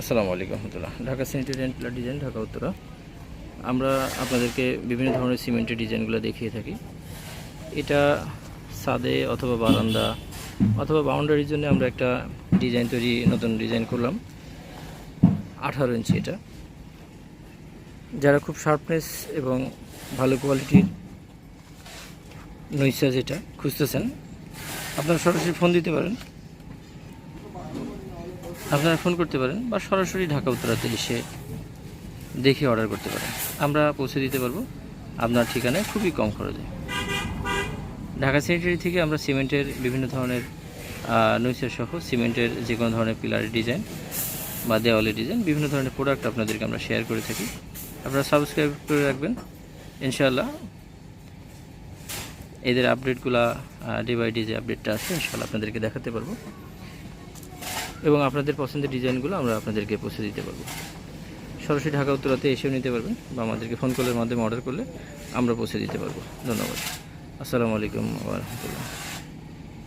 আসসালামু আলাইকুম রহমতুল্লাহ। ঢাকা সেন্টার প্লার ডিজাইন, ঢাকা উত্তরা। আমরা আপনাদেরকে বিভিন্ন ধরনের সিমেন্টের ডিজাইনগুলো দেখিয়ে থাকি। এটা সাদে অথবা বারান্দা অথবা বাউন্ডারির জন্য আমরা একটা ডিজাইন তৈরি, নতুন ডিজাইন করলাম। আঠারো ইঞ্চি এটা। যারা খুব শার্পনেস এবং ভালো কোয়ালিটির নৈসা যেটা খুঁজতেছেন, আপনারা সরাসরি ফোন দিতে পারেন। আপনারা ফোন করতে পারেন বা সরাসরি ঢাকা উত্তরাতে এসে দেখে অর্ডার করতে পারেন। আমরা পৌঁছে দিতে পারব। আপনার ঠিকানায় খুবই কম খরচে। ঢাকা সেনিটারি থেকে আমরা সিমেন্টের বিভিন্ন ধরনের নৈসের সহ সিমেন্টের যে কোনো ধরনের পিলারের ডিজাইন বা দেওয়ালের ডিজাইন, বিভিন্ন ধরনের প্রোডাক্ট আপনাদেরকে আমরা শেয়ার করে থাকি। আপনারা সাবস্ক্রাইব করে রাখবেন। ইনশাআল্লাহ এদের আপডেটগুলা ডে বাই ডে যে আপডেটটা আছে, ইনশাআল্লাহ আপনাদেরকে দেখাতে পারব। এবং আপনাদের পছন্দের ডিজাইনগুলো আমরা আপনাদেরকে পৌঁছে দিতে পারব। সরাসরি ঢাকা উত্তরাতে এসেও নিতে পারবেন বা আমাদেরকে ফোন কলের মাধ্যমে অর্ডার করলে আমরা পৌঁছে দিতে পারব। ধন্যবাদ। আসসালামু আলাইকুম রহমতুল্লাহ।